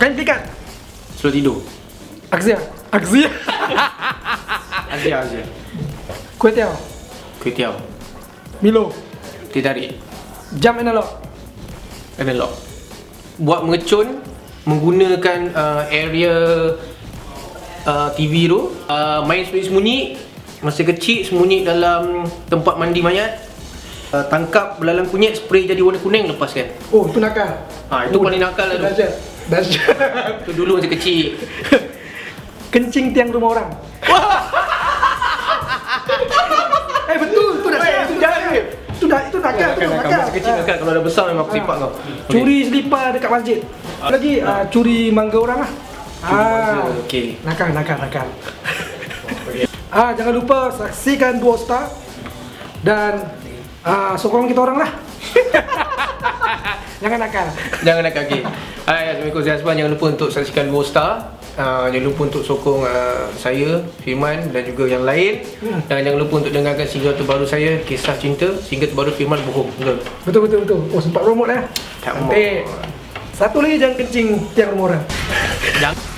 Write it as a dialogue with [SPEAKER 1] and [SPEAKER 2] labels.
[SPEAKER 1] Kain pelikat.
[SPEAKER 2] Slow tidur.
[SPEAKER 1] Akzia. Akzia.
[SPEAKER 2] Azia, Azia.
[SPEAKER 1] Kuih tiaw.
[SPEAKER 2] Kuih tiaw.
[SPEAKER 1] Milo.
[SPEAKER 2] Teh tarik.
[SPEAKER 1] Jam analog.
[SPEAKER 2] Analog. Buat mengecun menggunakan uh, area uh, TV tu uh, main sembunyi-sembunyi masa kecil sembunyi dalam tempat mandi mayat uh, tangkap belalang kunyit spray jadi warna kuning lepaskan
[SPEAKER 1] Oh, itu nakal.
[SPEAKER 2] ha, itu
[SPEAKER 1] Oh,
[SPEAKER 2] paling nakal lah tu
[SPEAKER 1] Dahsyat. Dahsyat.
[SPEAKER 2] tu dulu masa kecil
[SPEAKER 1] Kencing tiang rumah orang. eh betul, itu dah itu dah itu dah itu nakal, dah nakal.
[SPEAKER 2] masa kecil nakal kalau dah besar memang aku sifat kau
[SPEAKER 1] Curi selipar dekat masjid. Lagi ah, curi mangga orang lah. Ah,
[SPEAKER 2] okey
[SPEAKER 1] nakal, nakal, nakal. ah, jangan lupa saksikan Duo Star dan ah, sokong kita orang lah. Jangan nakal.
[SPEAKER 2] Jangan nak kaki. Hai, Assalamualaikum saya Asman. Jangan lupa untuk saksikan Duo Star. Uh, jangan lupa untuk sokong uh, saya, Firman dan juga yang lain.
[SPEAKER 1] Hmm.
[SPEAKER 2] Dan jangan lupa untuk dengarkan single terbaru saya, Kisah Cinta. Single terbaru Firman Bohong. Betul.
[SPEAKER 1] Betul betul betul. Oh sempat promote eh.
[SPEAKER 2] Tak.
[SPEAKER 1] Satu lagi jangan kencing tiang rumah orang.
[SPEAKER 2] Jangan